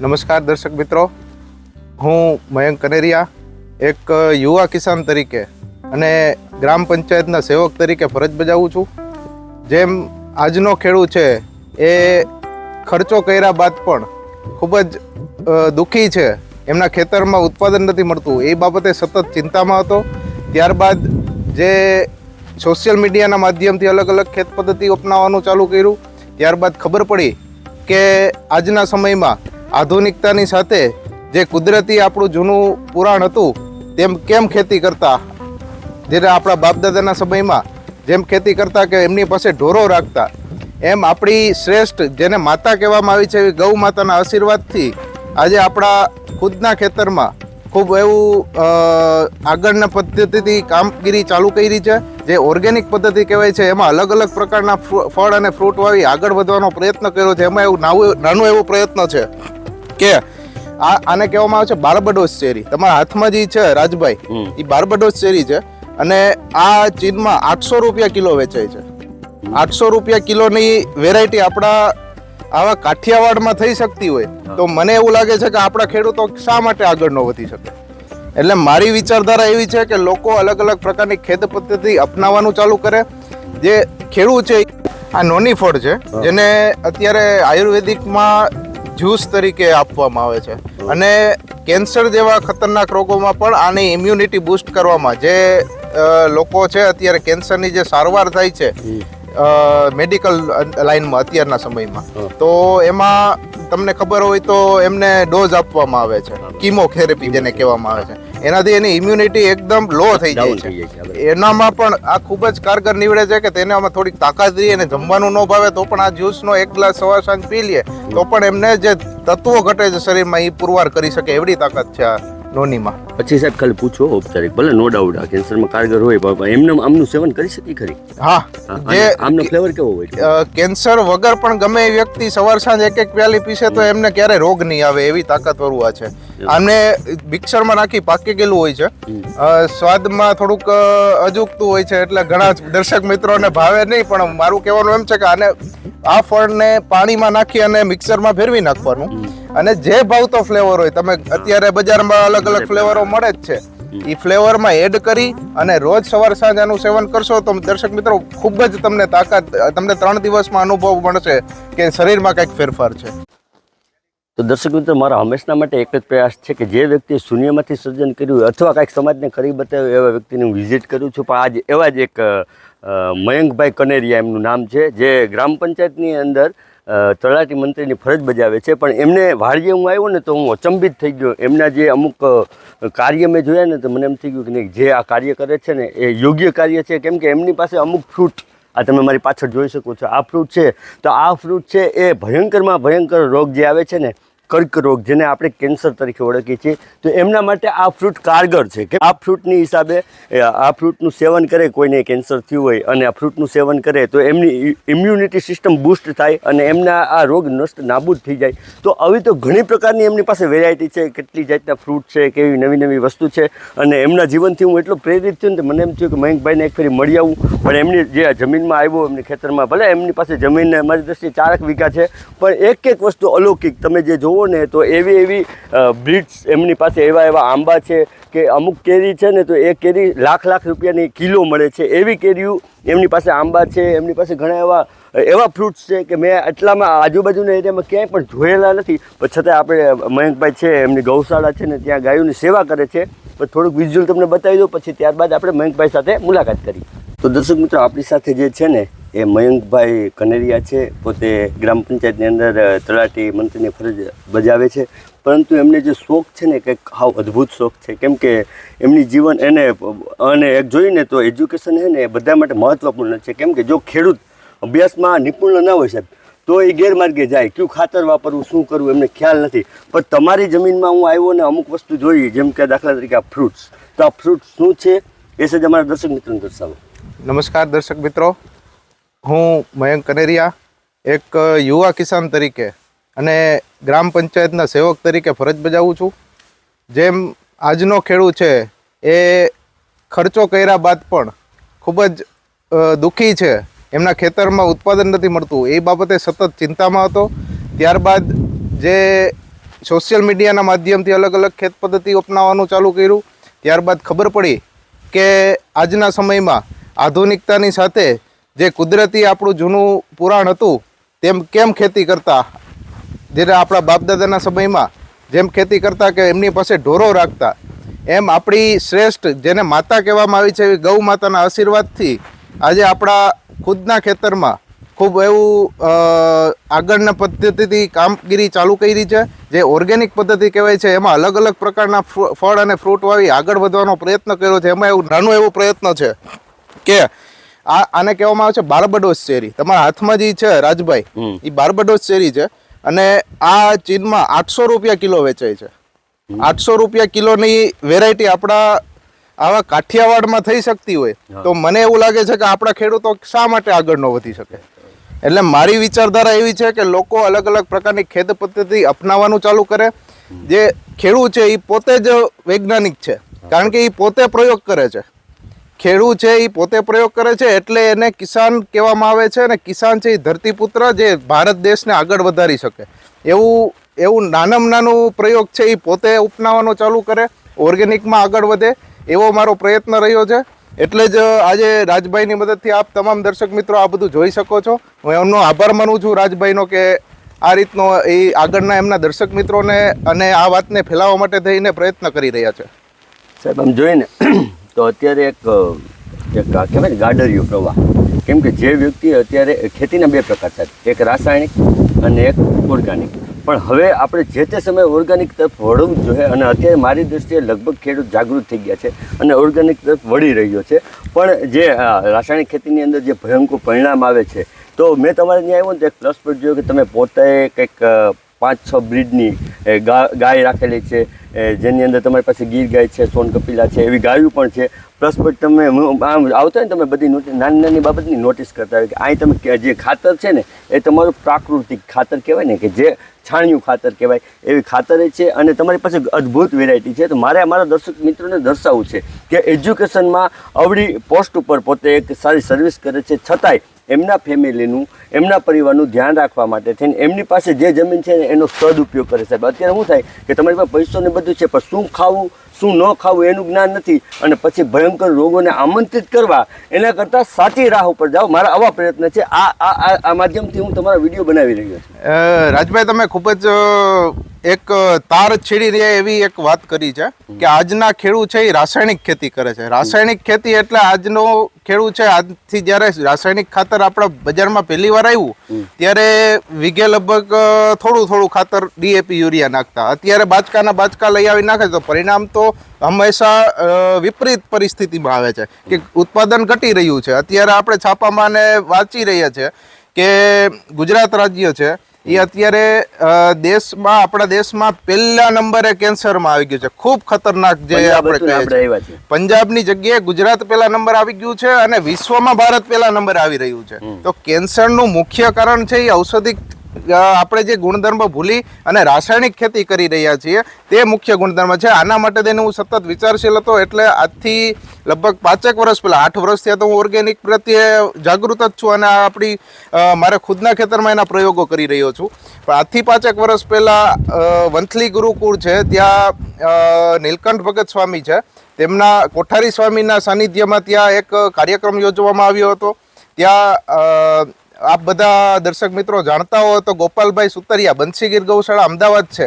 નમસ્કાર દર્શક મિત્રો. હું મયંક કનેરિયા, એક યુવા કિસાન તરીકે અને ગ્રામ પંચાયતના સેવક તરીકે ફરજ બજાવું છું. જેમ આજનો ખેડૂત છે, એ ખર્ચો કર્યા બાદ પણ ખૂબ જ દુઃખી છે. એમના ખેતરમાં ઉત્પાદન નથી મળતું. એ બાબતે સતત ચિંતામાં હતો. ત્યારબાદ જે સોશિયલ મીડિયાના માધ્યમથી અલગ અલગ ખેત પદ્ધતિ અપનાવવાનું ચાલુ કર્યું. ત્યારબાદ ખબર પડી કે આજના સમયમાં આધુનિકતાની સાથે જે કુદરતી આપણું જૂનું પુરાણ હતું, તેમ કેમ ખેતી કરતા? જ્યારે આપણા બાપદાદાના સમયમાં જેમ ખેતી કરતા કે એમની પાસે ઢોરો રાખતા, એમ આપણી શ્રેષ્ઠ, જેને માતા કહેવામાં આવી છે, એવી ગૌ માતાના આશીર્વાદથી આજે આપણા ખુદના ખેતરમાં ખૂબ એવું આગળના પદ્ધતિથી કામગીરી ચાલુ કરી છે, જે ઓર્ગેનિક પદ્ધતિ કહેવાય છે. એમાં અલગ અલગ પ્રકારના ફળ અને ફ્રૂટ વાવી આગળ વધવાનો પ્રયત્ન કર્યો છે. એમાં એવું નાનું નાનું એવો પ્રયત્ન છે. કે આ આને કહેવામાં આવે છે બાર્બડોસ ચેરી તમારા હાથમાં જે છે રાજભાઈ એ બાર્બડોસ ચેરી છે અને આ ચીનમાં આઠસો રૂપિયા કિલો વેચાય છે. આઠસો રૂપિયા કિલોની વેરાયટી આપણા આવા કાઠિયાવાડમાં થઈ શકતી હોય તો મને એવું લાગે છે કે આપણા ખેડૂતો શા માટે આગળ ન વધી શકે? એટલે મારી વિચારધારા એવી છે કે લોકો અલગ અલગ પ્રકારની ખેત પદ્ધતિ અપનાવવાનું ચાલુ કરે. જે ખેડૂત છે આ નોની ફળ છે જેને અત્યારે આયુર્વેદિકમાં જ્યુસ તરીકે આપવામાં આવે છે. અને કેન્સર જેવા ખતરનાક રોગોમાં પણ આની ઇમ્યુનિટી બૂસ્ટ કરવામાં જે લોકો છે અત્યારે કેન્સરની જે સારવાર થાય છે મેડિકલ લાઇનમાં અત્યારના સમયમાં. તો એમાં તમને ખબર હોય તો એમને ડોઝ આપવામાં આવે છે. કિમોથેરેપી જેને કહેવામાં આવે છે. એનાથી એની ઇમ્યુનિટી એકદમ લો થઈ જાય છે. એનામાં પણ આ ખૂબ જ કારગર નીવડે છે કે તેને આમાં થોડીક તાકાત દઈએ અને જમવાનું ન ભાવે તો પણ આ જ્યુસનો એક ગ્લાસ સવાર સાંજ પી લઈએ તો પણ એમને જે તત્વો ઘટે છે શરીરમાં એ પુરવાર કરી શકે એવડી તાકાત છે આ. નોનીમાં. પછી સાહેબ ખાલી પૂછો ઔપચારિક ભલે નો ડાઉટ આ કેન્સરમાં કારગર હોય પણ એમને આમનું સેવન કરી શકી ખરી? હા. જે આમનો ફ્લેવર કેવો હોય કેન્સર વગર પણ ગમે એ વ્યક્તિ સવાર સાંજ એક એક પ્યાલી પીશે તો એમને ક્યારે રોગ નહીં આવે એવી તાકાતવાળું આ છે. આને મિક્સરમાં નાખી પાકી ગયેલું હોય છે. સ્વાદમાં થોડુંક અજુકતું હોય છે એટલે ઘણા દર્શક મિત્રોને ભાવે નહીં પણ મારું કહેવાનું એમ છે કે આને આ ફળને પાણીમાં નાખી અને મિક્સરમાં ફેરવી નાખવાનું. અને જે ભાવતો ફ્લેવર હોય તમે અત્યારે બજારમાં અલગ અલગ ફ્લેવરો મળે જ છે. એ ફ્લેવરમાં એડ કરી અને રોજ સવાર સાંજ આનું સેવન કરશો તો દર્શક મિત્રો ખૂબ જ તમને તાકાત તમને ત્રણ દિવસમાં અનુભવ મળશે કે શરીરમાં કંઈક ફેરફાર છે. તો દર્શક મિત્રો મારા હંમેશના માટે એક જ પ્રયાસ છે કે જે વ્યક્તિએ શૂન્યમાંથી સર્જન કર્યું હોય અથવા કાંઈક સમાજને કરી બતાવ્યું એવા વ્યક્તિને હું વિઝિટ કરું છું. પણ આજ એવા જ એક મયંકભાઈ કનેરિયા એમનું નામ છે જે ગ્રામ પંચાયતની અંદર તલાટી મંત્રીની ફરજ બજાવે છે. પણ એમને વાડીએ હું આવ્યો ને તો હું અચંબિત થઈ ગયો. એમના જે અમુક કાર્ય મેં જોયા ને તો મને એમ થઈ ગયું કે નહીં, જે આ કાર્ય કરે છે ને એ યોગ્ય કાર્ય છે. કેમ કે એમની પાસે અમુક ફ્રૂટ આ તમે મારી પાછળ જોઈ શકો છો, આ ફ્રૂટ છે. તો આ ફ્રૂટ છે એ ભયંકરમાં ભયંકર રોગ જે આવે છે ને કર્ક રોગ જેને આપણે કેન્સર તરીકે ઓળખીએ છીએ, તો એમના માટે આ ફ્રૂટ કારગર છે. કે આ ફ્રૂટની હિસાબે આ ફ્રૂટનું સેવન કરે કોઈને કેન્સર થયું હોય અને આ ફ્રૂટનું સેવન કરે, તો એમની ઇમ્યુનિટી સિસ્ટમ બૂસ્ટ થાય અને એમના આ રોગ નષ્ટ, નાબૂદ થઈ જાય. તો આવી તો ઘણી પ્રકારની એમની પાસે વેરાયટી છે, કેટલી જાતના ફ્રૂટ છે, કેવી નવી નવી વસ્તુ છે, અને એમના જીવનથી હું એટલો પ્રેરિત થયો ને મને એમ થયું કે મયંકભાઈને એક ફેરી મળી આવું. પણ એમની જે જમીનમાં આવ્યો, એમની ખેતરમાં, ભલે એમની પાસે જમીન મારી દ્રષ્ટિએ ચારક વીઘા છે, પણ એક એક વસ્તુ અલૌકિક. તમે જે જોવો ને તો એવી એવી બ્રિડ્સ એમની પાસે એવા એવા આંબા છે કે અમુક કેરી છે ને તો એ કેરી લાખ લાખ રૂપિયાની કિલો મળે છે. એવી કેરીઓ એમની પાસે આંબા છે, એમની પાસે ઘણા એવા એવા ફ્રૂટ્સ છે કે મેં આટલામાં આજુબાજુના એરિયામાં ક્યાંય પણ જોયેલા નથી. પણ છતાં આપણે મયંકભાઈ છે, એમની ગૌશાળા છે ને ત્યાં ગાયોની સેવા કરે છે. પણ થોડુંક વિઝ્યુઅલ તમને બતાવી દો પછી ત્યારબાદ આપણે મયંકભાઈ સાથે મુલાકાત કરી. તો દર્શક મિત્રો, આપણી સાથે જે છે ને એ મયંકભાઈ કનેરિયા છે, પોતે ગ્રામ પંચાયતની અંદર તલાટી મંત્રીની ફરજ બજાવે છે. પરંતુ એમને જે શોખ છે ને, કંઈક હાવ અદ્ભુત શોખ છે. કેમ કે એમની જીવન એને, અને એક જોઈને તો એજ્યુકેશન છે ને, એ બધા માટે મહત્ત્વપૂર્ણ છે. કેમ કે જો ખેડૂત અભ્યાસમાં નિપુણ ના હોય સાહેબ, તો એ ગેરમાર્ગે જાય. કયું ખાતર વાપરવું, શું કરવું, એમને ખ્યાલ નથી. પણ તમારી જમીનમાં હું આવ્યો ને, અમુક વસ્તુ જોઈ, જેમ કે દાખલા તરીકે આ ફ્રૂટ્સ તો આ ફ્રૂટ શું છે? એ સજ અમારા દર્શક મિત્રોને દર્શાવો. નમસ્કાર દર્શક મિત્રો. હું મયંક કનેરિયા, એક યુવા કિસાન તરીકે અને ગ્રામ પંચાયતના સેવક તરીકે ફરજ બજાવું છું. જેમ આજનો ખેડૂત છે, એ ખર્ચો કર્યા બાદ પણ ખૂબ જ દુઃખી છે. એમના ખેતરમાં ઉત્પાદન નથી મળતું. એ બાબતે સતત ચિંતામાં હતો. ત્યારબાદ જે સોશિયલ મીડિયાના માધ્યમથી અલગ અલગ ખેત પદ્ધતિ અપનાવવાનું ચાલુ કર્યું. ત્યારબાદ ખબર પડી કે આજના સમયમાં આધુનિકતાની સાથે જે કુદરતી આપણું જૂનું પુરાણ હતું, તેમ કેમ ખેતી કરતા? જેને આપણા બાપદાદાના સમયમાં જેમ ખેતી કરતા કે એમની પાસે ઢોરો રાખતા, એમ આપણી શ્રેષ્ઠ, જેને માતા કહેવામાં આવી છે એવી ગૌ માતાના આશીર્વાદથી આજે આપણા ખુદના ખેતરમાં ખૂબ એવું આગળના પદ્ધતિથી કામગીરી ચાલુ કરી છે, જે ઓર્ગેનિક પદ્ધતિ કહેવાય છે, એમાં અલગ અલગ પ્રકારના ફળ અને ફ્રૂટ વાવી આગળ વધવાનો પ્રયત્ન કર્યો છે, એમાં એવું નાનું એવો પ્રયત્ન છે કે આ આને કહેવામાં આવે છે બાર્બડોસ ચેરી તમારા હાથમાં જે છે રાજભાઈ એ બાર્બડોસ ચેરી છે અને આ ચીનમાં આઠસો રૂપિયા કિલો વેચાય છે. આઠસો રૂપિયા કિલોની વેરાયટી આપણા આવા કાઠિયાવાડમાં થઈ શકતી હોય તો મને એવું લાગે છે કે આપણા ખેડૂતો શા માટે આગળ ન વધી શકે? એટલે મારી વિચારધારા એવી છે કે લોકો અલગ અલગ પ્રકારની ખેત પદ્ધતિ અપનાવવાનું ચાલુ કરે. જે ખેડૂત છે એ પોતે જ વૈજ્ઞાનિક છે. કારણ કે એ પોતે પ્રયોગ કરે છે. ખેડૂત છે એ પોતે પ્રયોગ કરે છે એટલે એને કિસાન કહેવામાં આવે છે અને કિસાન છે એ ધરતીપુત્ર જે ભારત દેશને આગળ વધારી શકે. એવું એવું નાનામાં નાનું પ્રયોગ છે એ પોતે અપનાવવાનો ચાલુ કરે, ઓર્ગેનિકમાં આગળ વધે, એવો મારો પ્રયત્ન રહ્યો છે. એટલે જ આજે રાજભાઈની મદદથી આપ તમામ દર્શક મિત્રો આ બધું જોઈ શકો છો. હું એમનો આભાર માનું છું રાજભાઈનો કે આ રીતનો એ આગળના એમના દર્શક મિત્રોને અને આ વાતને ફેલાવવા માટે થઈને પ્રયત્ન કરી રહ્યા છે. સાહેબ, આમ જોઈએ ને તો અત્યારે એક કહેવાય ને ગાડરિયો પ્રવાહ. કેમ કે જે વ્યક્તિ અત્યારે ખેતીના બે પ્રકાર છે. એક રાસાયણિક અને એક ઓર્ગાનિક. પણ હવે આપણે જે તે સમયે ઓર્ગેનિક તરફ વળવું જોઈએ અને અત્યારે મારી દ્રષ્ટિએ લગભગ ખેડૂત જાગૃત થઈ ગયા છે અને ઓર્ગેનિક તરફ વળી રહ્યો છે. પણ જે રાસાયણિક ખેતીની અંદર જે ભયંકર પરિણામ આવે છે, તો મેં તમારે ત્યાં આવ્યો ને તો એક પ્લસ પોઈન્ટ જોયો કે તમે પોતે કંઈક પાંચ, છ બ્રીડની એ ગાય રાખેલી છે જેની અંદર તમારી પાસે ગીર ગાય છે, સોન કપિલા છે, એવી ગાયું પણ છે. પ્લસ પણ તમે આમ આવતા ને તમે બધી નાની નાની બાબતની નોટિસ કરતા હોય કે અહીં તમે જે ખાતર છે ને, એ તમારું પ્રાકૃતિક ખાતર કહેવાય ને કે જે છાણિયું ખાતર કહેવાય, એવી ખાતર છે અને તમારી પાસે અદ્ભુત વેરાયટી છે. તો મારે અમારા દર્શક મિત્રોને દર્શાવવું છે કે એજ્યુકેશનમાં અવળી પોસ્ટ ઉપર પોતે એક સારી સર્વિસ કરે છે. છતાંય એમના ફેમિલીનું, એમના પરિવારનું ધ્યાન રાખવા માટે થઈને એમની પાસે જે જમીન છે એનો સદુપયોગ કરે સાહેબ. અત્યારે શું થાય કે તમારી પાસે પૈસો ને બધું છે, પણ શું ખાવું, શું ન ખાવું એનું જ્ઞાન નથી અને પછી ભયંકર રોગોને આમંત્રિત કરવા, એના કરતાં સાચી રાહ ઉપર જાઓ. મારા આવા પ્રયત્ન છે. આ આ માધ્યમથી હું તમારા વીડિયો બનાવી રહ્યો છું. રાજભાઈ, તમે ખૂબ જ એક તાર છેડી રહ્યા એવી એક વાત કરી છે કે આજના ખેડૂત છે એ રાસાયણિક ખેતી કરે છે. રાસાયણિક ખેતી એટલે આજનો ખેડૂત છે આજથી જ્યારે રાસાયણિક ખાતર આપણા બજારમાં પહેલી વાર આવ્યું ત્યારે વીઘે લગભગ થોડું થોડું ખાતર ડીએપી યુરિયા નાખતા. અત્યારે બાચકાના બાચકા લઈ આવી નાખે તો પરિણામ તો હંમેશા વિપરીત પરિસ્થિતિમાં આવે છે કે ઉત્પાદન ઘટી રહ્યું છે. અત્યારે આપણે છાપામાં ને વાંચી રહ્યા છે કે ગુજરાત રાજ્ય છે એ અત્યારે દેશમાં આપણા દેશમાં પહેલા નંબરે કેન્સરમાં આવી ગયું છે. ખૂબ ખતરનાક જે આપણે પંજાબની જગ્યાએ ગુજરાત પહેલા નંબર આવી ગયું છે અને વિશ્વમાં ભારત પહેલા નંબર આવી રહ્યું છે. તો કેન્સરનું મુખ્ય કારણ છે એ ઔષધિક અ, આપણે જે ગુણધર્મ ભૂલી અને રાસાયણિક ખેતી કરી રહ્યા છીએ, તે મુખ્ય ગુણધર્મ છે. આના માટે તેને હું સતત વિચારશીલ હતો, એટલે આજથી લગભગ પાંચેક વર્ષ પહેલાં, આઠ વર્ષ થયા તો હું ઓર્ગેનિક પ્રત્યે જાગૃત જ છું અને આપણી મારે ખુદના ખેતરમાં એના પ્રયોગો કરી રહ્યો છું. પણ આજથી પાંચેક વર્ષ પહેલાં વંથલી ગુરુકુળ છે, ત્યાં નીલકંઠ ભગત સ્વામી છે. તેમના કોઠારી સ્વામીના સાનિધ્યમાં ત્યાં એક કાર્યક્રમ યોજવામાં આવ્યો હતો. ત્યાં આપ બધા દર્શક મિત્રો જાણતા હો તો ગોપાલભાઈ સુતરિયા બંસીગીર ગૌશાળા અમદાવાદ છે.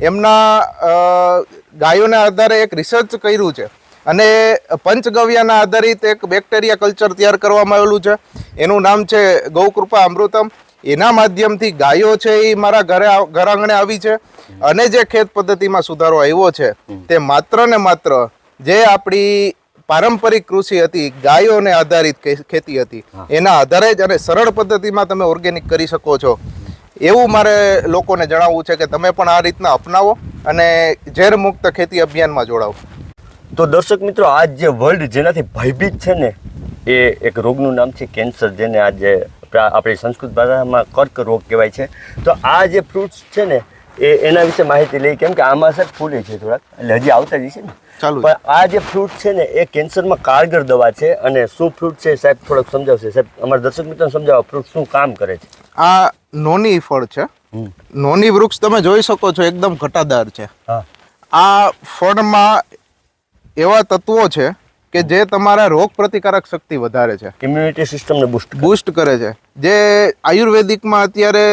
એમના ગાયોના આધારે એક રિસર્ચ કર્યું છે. અને પંચગવ્યાના આધારિત એક બેક્ટેરિયા કલ્ચર તૈયાર કરવામાં આવેલું છે. એનું નામ છે ગૌકૃપા અમૃતમ. એના માધ્યમથી ગાયો છે એ મારા ઘરે ઘર આંગણે આવી છે. અને જે ખેત પદ્ધતિમાં સુધારો આવ્યો છે તે માત્ર ને માત્ર જે આપણી પારંપરિક કૃષિ હતી ગાયોને આધારિત ખેતી હતી. એના આધારે જ અને સરળ પદ્ધતિમાં તમે ઓર્ગેનિક કરી શકો છો. એવું મારે લોકોને જણાવવું છે કે તમે પણ આ રીતના અપનાવો અને ઝેર મુક્ત ખેતી અભિયાનમાં જોડાવો. તો દર્શક મિત્રો આજ જે વર્લ્ડ જેનાથી ભયભીત છે ને એ એક રોગનું નામ છે કેન્સર જેને આજે આપણી સંસ્કૃત ભાષામાં કર્ક રોગ કહેવાય છે. તો આ જે ફ્રૂટ્સ છે ને એ એના વિશે માહિતી લઈ કેમ કે આમાં સર ફૂલે છે થોડાક એટલે હજી આવતા જ છે ને. ચાલુ પણ આ જે ફ્રૂટ છે ને એ કેન્સરમાં કારગર દવા છે અને શું ફ્રૂટ છે સાહેબ થોડોક સમજાવશે. સાહેબ અમારા દર્શક મિત્રોને સમજાવો ફ્રૂટ શું કામ કરે છે? આ નોની ફળ છે. નોની વૃક્ષ તમે જોઈ શકો છો એકદમ ઘટાદાર છે. આ ફળમાં એવા તત્વો છે કે જે તમારા રોગ પ્રતિકારક શક્તિ વધારે છે. ઇમ્યુનિટી સિસ્ટમને બુસ્ટ બૂસ્ટ કરે છે. જે આયુર્વેદિકમાં અત્યારે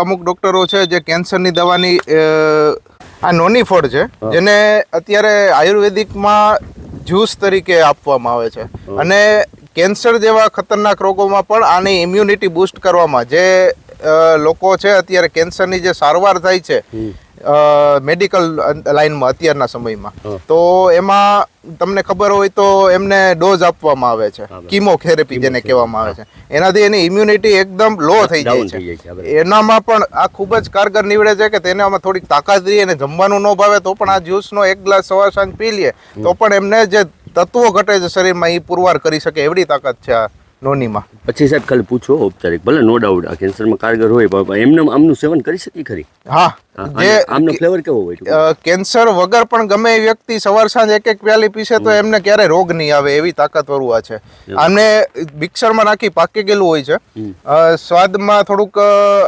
અમુક ડોક્ટરો છે જે કેન્સરની દવાની આ નોની ફળ છે જેને અત્યારે આયુર્વેદિકમાં જ્યુસ તરીકે આપવામાં આવે છે. અને કેન્સર જેવા ખતરનાક રોગોમાં પણ આની ઇમ્યુનિટી બૂસ્ટ કરવામાં જે લોકો છે અત્યારે કેન્સરની જે સારવાર થાય છે મેડિકલ લાઇનમાં અત્યારના સમયમાં. તો એમાં તમને ખબર હોય તો એમને ડોઝ આપવામાં આવે છે. કીમો થેરેપી જેને કહેવામાં આવે છે. એનાથી એની ઇમ્યુનિટી એકદમ લો થઈ જાય છે. એનામાં પણ આ ખૂબ જ કારગર નીવડે છે કે તેને આમાં થોડીક તાકાત રહીએ અને જમવાનું ન ભાવે તો પણ આ જ્યુસનો એક ગ્લાસ સવાર સાંજ પી લઈએ તો પણ એમને જે તત્વો ઘટે છે શરીરમાં એ પુરવાર કરી શકે એવડી તાકાત છે આ. નોનીમાં. પછી સાહેબ ખાલી પૂછો ઔપચારિક. ભલે નો ડાઉટ આ કેન્સરમાં કારગર હોય પણ એમને આમનું સેવન કરી શકી ખરી? હા. અને જે આમનો ફ્લેવર કેવો હોય? કેન્સર વગર પણ ગમે એ વ્યક્તિ સવાર સાંજ એક એક પ્યાલી પીશે તો એમને ક્યારે રોગ નહીં આવે એવી તાકાતવાળું આ છે. આને મિક્સરમાં નાખી પાકી ગયેલું હોય છે. સ્વાદમાં થોડુંક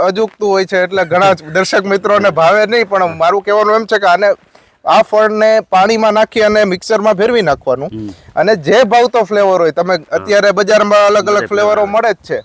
અજુકતું હોય છે એટલે ઘણા દર્શક મિત્રોને ભાવે નહીં પણ મારું કહેવાનું એમ છે કે આને આ ફળને પાણીમાં નાખી અને મિક્સરમાં ફેરવી નાખવાનું. અને જે ભાવતો ફ્લેવર હોય તમે અત્યારે બજારમાં અલગ અલગ ફ્લેવરો મળે જ છે.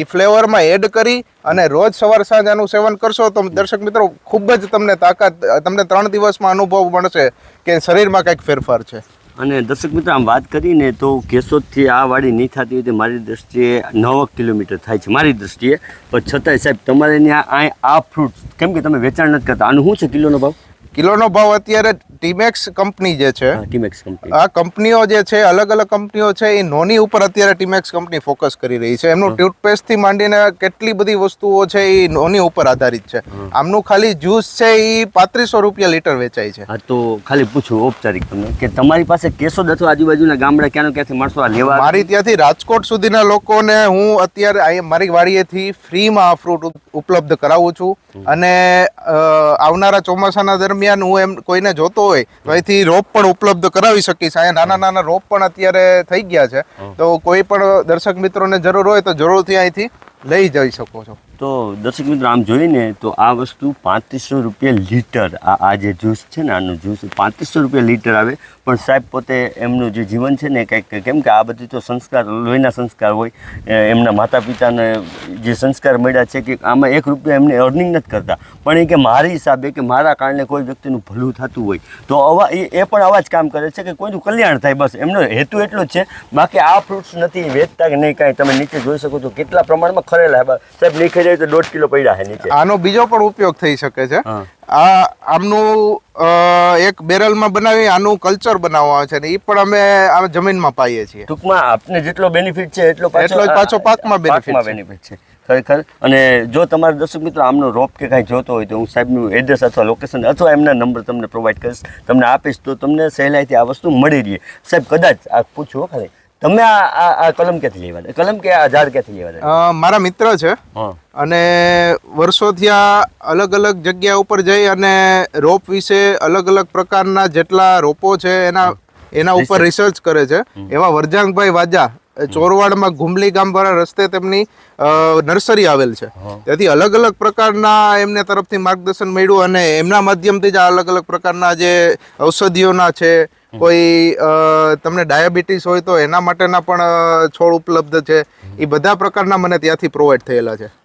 એ ફ્લેવરમાં એડ કરી અને રોજ સવાર સાંજ આનું સેવન કરશો તો દર્શક મિત્રો ખૂબ જ તમને તાકાત તમને ત્રણ દિવસમાં અનુભવ મળશે કે શરીરમાં કંઈક ફેરફાર છે. અને દર્શક મિત્રો આમ વાત કરીને તો કેશોદથી આ વાડી નહીં થતી હોય તે મારી દ્રષ્ટિએ નવ કિલોમીટર થાય છે મારી દ્રષ્ટિએ. પણ છતાંય સાહેબ તમારે ત્યાં આ આ ફ્રૂટ કેમ કે તમે વેચાણ નથી કરતા? આનું શું છે કિલોનો ભાવ? કિલોનો ભાવ અત્યારે ટીમેક્સ કંપની જે છે ટીમેક્સ કંપની. આ કંપનીઓ જે છે અલગ અલગ કંપનીઓ છે એ નોની ઉપર અત્યારે ટીમેક્સ કંપની ફોકસ કરી રહી છે. એમનું ટૂથપેસ્ટથી માંડીને કેટલી બધી વસ્તુઓ છે એ નોની ઉપર આધારિત છે. આમનું ખાલી જ્યુસ છે એ પાંત્રીસો રૂપિયા લીટર વેચાય છે. હા તો ખાલી પૂછું ઔપચારિક તમને કે તમારી પાસે કેશોદ અથવા આજુબાજુના ગામડા ક્યાંનો ક્યાંથી માણસો આ લેવા મારી ત્યાંથી રાજકોટ સુધીના લોકોને હું અત્યારે મારી વાડીએથી ફ્રીમાં આ ફ્રૂટ ઉપલબ્ધ કરાવું છું. અને આવનારા ચોમાસાના દરમિયાન હું એમ કોઈને જોતો હોય તો અહીંથી રોપ પણ ઉપલબ્ધ કરાવી શકીશ. અહીંયા નાના નાના રોપ પણ અત્યારે થઈ ગયા છે. તો કોઈ પણ દર્શક મિત્રોને જરૂર હોય તો જરૂરથી અહીંથી લઈ જઈ શકો છો. તો દર્શક મિત્રો, આમ જોઈને તો આ વસ્તુ પાંત્રીસો રૂપિયા લીટર, આ આ જે જ્યુસ છે ને, આનું જ્યુસ પાંત્રીસો રૂપિયા લીટર આવે. પણ સાહેબ, પોતે એમનું જે જીવન છે ને કંઈક કેમ કે આ બધી તો સંસ્કાર, લોહીના સંસ્કાર હોય. એમના માતા પિતાને જે સંસ્કાર મળ્યા છે કે આમાં એક રૂપિયા એમને અર્નિંગ નથી કરતા. પણ એ કે મારી હિસાબે કે મારા કારણે કોઈ વ્યક્તિનું ભલું થતું હોય. તો અવા એ એ પણ આવા જ કામ કરે છે કે કોઈનું કલ્યાણ થાય બસ. એમનો હેતુ એટલો જ છે. બાકી આ ફ્રૂટ્સ નથી વેચતા કે નહીં કાંઈ. તમે નીચે જોઈ શકો છો કેટલા પ્રમાણમાં ખરેલા. સાહેબ નહીં જાય તો દોઢ કિલો પડ્યા છે નીચે. આનો બીજો પણ ઉપયોગ થઈ શકે છે. આ આમનું એક બેરલમાં બનાવી આનું કલ્ચર બનાવવા આવે છે ને એ પણ અમે આ જમીનમાં પાઈએ છીએ. ટૂંકમાં આપને જેટલો બેનિફિટ છે એટલો એટલો જ પાછો પાકમાં બેનિફિટ છે. ખરેખર. અને જો તમારા દર્શક મિત્રો આમનો રોપ કે કાંઈ જોતો હોય તો હું સાહેબનું એડ્રેસ અથવા લોકેશન અથવા એમના નંબર તમને પ્રોવાઈડ કરીશ. તમને આપીશ તો તમને સહેલાઈથી આ વસ્તુ મળી રહે. સાહેબ કદાચ આ પૂછો ખાલી? તમે આ આ કલમ ક્યાંથી લેવા કલમ કે આ ઝાડ ક્યાંથી લેવા મારા મિત્ર છે. અને વર્ષોથી આ અલગ અલગ જગ્યા ઉપર જઈ અને રોપ વિશે અલગ અલગ પ્રકારના જેટલા રોપો છે એના એના ઉપર રિસર્ચ કરે છે. એવા વરજાંગભાઈ વાજા ચોરવાડમાં ઘુમલી ગામ વાળા રસ્તે તેમની નર્સરી આવેલ છે. તેથી અલગ અલગ પ્રકારના એમને તરફથી માર્ગદર્શન મળ્યું અને એમના માધ્યમથી જ આ અલગ અલગ પ્રકારના જે ઔષધિઓના છે કોઈ અ, તમને ડાયાબિટીસ હોય તો એના માટેના પણ છોડ ઉપલબ્ધ છે. એ બધા પ્રકારના મને ત્યાંથી પ્રોવાઈડ થયેલા છે.